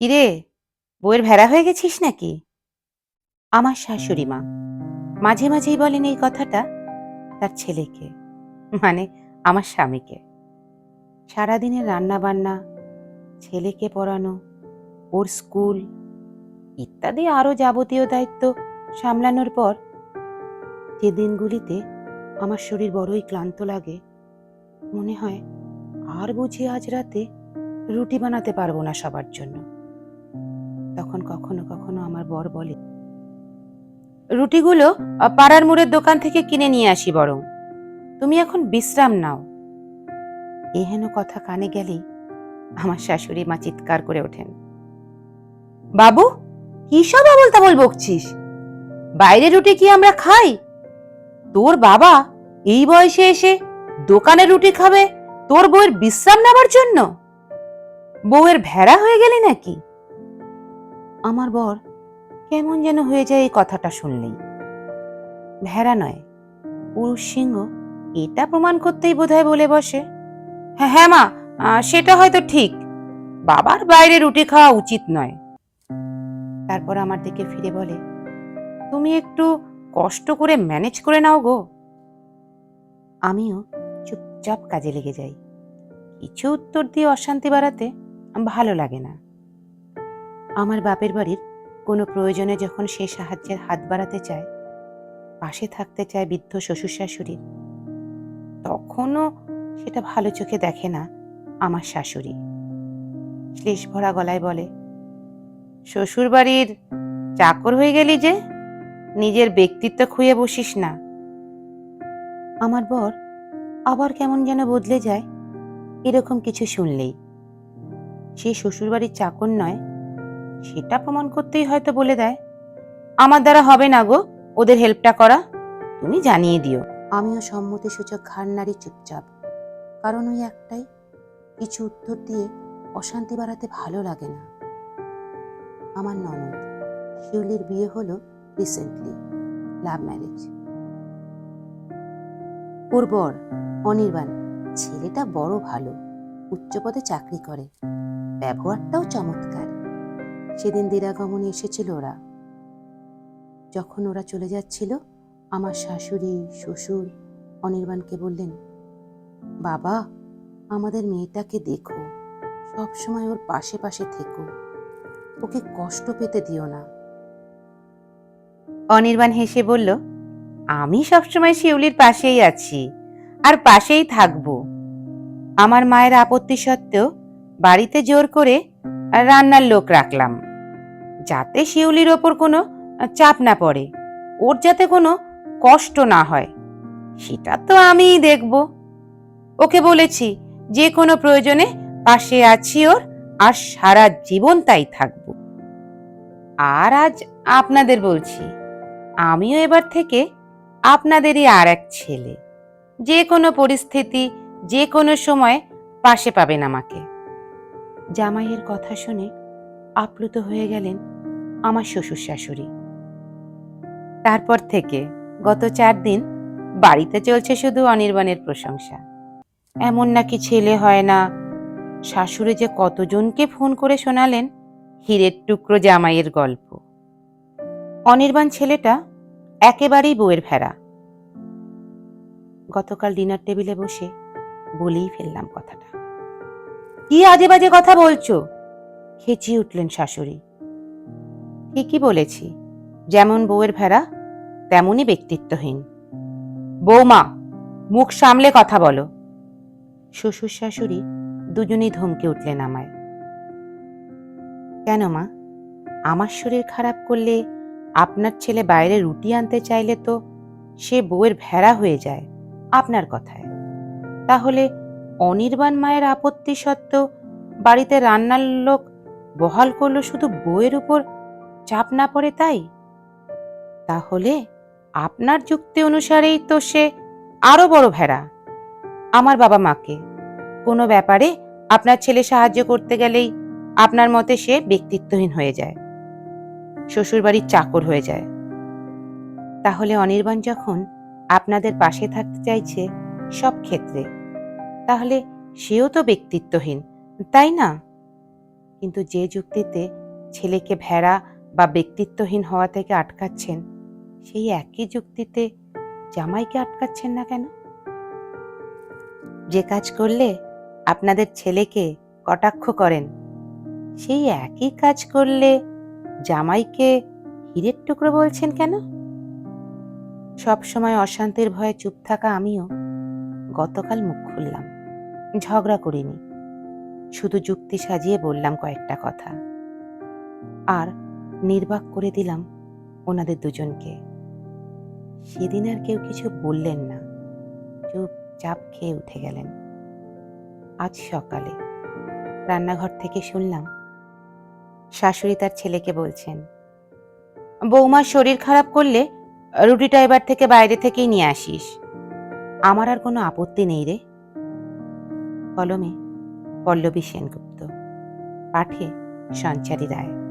কিরে, বউয়ের ভেড়া হয়ে গেছিস নাকি? আমার শাশুড়ি মা মাঝে মাঝেই বলেন এই কথাটা তার ছেলেকে মানে আমার স্বামীকে। সারাদিনের রান্না বান্না ছেলেকে পড়ানো, ওর স্কুল ইত্যাদি আরও যাবতীয় দায়িত্ব সামলানোর পর যে দিনগুলিতে আমার শরীর বড়ই ক্লান্ত লাগে, মনে হয় আর বুঝি আজ রাতে রুটি বানাতে পারব না সবার জন্য। তখন কখনো কখনো আমার বর বলে, রুটিগুলো পাড়ার মুড়ের দোকান থেকে কিনে নিয়ে আসি বরং। তুমি এখন বিশ্রাম নাও। এহেন কথা কানে গেলেই আমার শাশুড়ি মা চিৎকার করে ওঠেন। বাবু, কি সব আবল তাবল বকছিস? বাইরে রুটি কি আমরা খাই? তোর বাবা এই বয়সে এসে দোকানে রুটি খাবে তোর বউয়ের বিশ্রাম নেবার জন্য? বউয়ের ভেড়া হয়ে গেলি নাকি? আমার বর কেমন যেন হয়ে যায় এই কথাটা শুনলেই। ভেড়া নয়, পুরুষ সিংহ, এটা প্রমাণ করতেই বোধহয় বলে বসে। হ্যাঁ হ্যাঁ মা সেটা হয়তো ঠিক। বাবার বাইরে রুটি খাওয়া উচিত নয়। তারপর আমার দিকে ফিরে বলে, তুমি একটু কষ্ট করে ম্যানেজ করে নাও গো। আমিও চুপচাপ কাজে লেগে যাই। কিছু উত্তর দিয়ে অশান্তি বাড়াতে ভালো লাগে না। আমার বাপের বাড়ির কোনো প্রয়োজনে যখন সে সাহায্যের হাত বাড়াতে চায়, পাশে থাকতে চায় বৃদ্ধ শ্বশুর শাশুড়ির তখনও সেটা ভালো চোখে দেখে না আমার শাশুড়ি। শ্লেষ ভরা গলায় বলে শ্বশুর বাড়ির চাকর হয়ে গেলি যে, নিজের ব্যক্তিত্ব খুঁয়ে বসিস না। আমার বর আবার কেমন যেন বদলে যায়, এরকম কিছু শুনলেই। সে শ্বশুরবাড়ির চাকর নয় সেটা প্রমাণ করতেই হয়তো বলে দেয়। আমার দ্বারা হবে না গো, ওদের হেল্পটা করা। তুমি জানিয়ে দিও। আমিও সম্মতি সূচক ঘাড় নাড়ি চুপচাপ। কারণ ওই একটাই, কিছু উত্তর দিয়ে অশান্তি বাড়াতে ভালো লাগে না। আমার ননদ, শিউলির বিয়ে হলো রিসেন্টলি লাভ ম্যারেজ ওর বর, অনির্বাণ, ছেলেটা বড় ভালো, উচ্চপদে চাকরি করে। ব্যবহারটাও চমৎকার। সেদিন দিরাগমনে এসেছিল ওরা। যখন ওরা চলে যাচ্ছিল, আমার শাশুড়ি, শ্বশুর, অনির্বাণকে বললেন, বাবা, আমাদের মেয়েটাকে দেখো। সব সময় ওর পাশে পাশে থেকো। ওকে কষ্ট পেতে দিও না। অনির্বাণ হেসে বলল, আমি সবসময় শিউলির পাশেই আছি আর পাশেই থাকব। আমার মায়ের আপত্তি সত্ত্বেও বাড়িতে জোর করে রান্নার লোক রাখলাম। যাতে শিউলির ওপর কোনো চাপ না পড়ে, ওর যাতে কোনো কষ্ট না হয়, সেটা তো আমিই দেখব। ওকে বলেছি, যে কোনো প্রয়োজনে পাশে আছি ওর, আর সারা জীবন তাই থাকব। আর আজ আপনাদের বলছি, আমিও এবার থেকে আপনাদেরই আর এক ছেলে। যে কোনো পরিস্থিতি, যে কোনো সময় পাশে পাবেন আমাকে। জামাইয়ের কথা শুনে আপ্লুত হয়ে গেলেন আমার শ্বশুর শাশুড়ি তারপর থেকে গত চার দিন বাড়িতে চলছে শুধু অনির্বাণের প্রশংসা। এমন নাকি ছেলে হয় না, শাশুড়ি যে কতজনকে ফোন করে শোনালেন, হীরের টুকরো জামাইয়ের গল্প। অনির্বাণ ছেলেটা একেবারেই বউয়ের ভেড়া। গতকাল ডিনার টেবিলে বসে বলেই ফেললাম কথাটা। কি আজে বাজে কথা বলছো? খেচিয়ে উঠলেন শাশুড়ি। ঠিকই বলেছি, যেমন বউয়ের ভেড়া, তেমনই ব্যক্তিত্বহীন। বৌমা, মুখ সামলে কথা বলো। শ্বশুর শাশুড়ি দুজনেই ধমকে উঠলেন আমায়। কেন মা? আমার শরীর খারাপ করলে আপনার ছেলে বাইরে রুটি আনতে চাইলে তো সে বউয়ের ভেড়া হয়ে যায়, আপনার কথায়। তাহলে অনির্বাণ মায়ের আপত্তি সত্ত্বেও বাড়িতে রান্নার লোক বহাল করল শুধু বউয়ের উপর চাপ না পড়ে তাই? তাহলে আপনার যুক্তি অনুসারেই তো সে আরও বড় ভেড়া। আমার বাবা মাকে। কোনো ব্যাপারে আপনার ছেলে সাহায্য করতে গেলেই আপনার মতে সে ব্যক্তিত্বহীন হয়ে যায়। শ্বশুরবাড়ির চাকর হয়ে যায়। তাহলে অনির্বাণ যখন আপনাদের পাশে থাকতে চাইছে সব ক্ষেত্রে, তাহলে সেও তো ব্যক্তিত্বহীন, তাই না? কিন্তু যে যুক্তিতে ছেলেকে ভেড়া বা ব্যক্তিত্বহীন হওয়া থেকে আটকাচ্ছেন, সেই একই যুক্তিতে জামাইকে আটকাচ্ছেন না কেন? যে কাজ করলে আপনাদের ছেলেকে কটাক্ষ করেন, সেই একই কাজ করলে জামাইকে হীরের টুকরো বলছেন কেন? সব সময় অশান্তির ভয়ে চুপ থাকা আমিও গতকাল মুখ খুললাম, ঝগড়া করিনি। শুধু যুক্তি সাজিয়ে বললাম কয়েকটা কথা। আর নির্বাক করে দিলাম ওনাদের দুজনকে। সেদিন আর কেউ কিছু বললেন না। চুপচাপ খেয়ে উঠে গেলেন। আজ সকালে রান্নাঘর থেকে শুনলাম শাশুড়ি তার ছেলেকে বলছেন, বৌমার শরীর খারাপ করলে রুটিটা এবার থেকে বাইরে থেকেই নিয়ে আসিস। আমার আর কোনো আপত্তি নেই রে। কলমে পল্লবী সেনগুপ্ত। পাঠে সঞ্চারী রায়।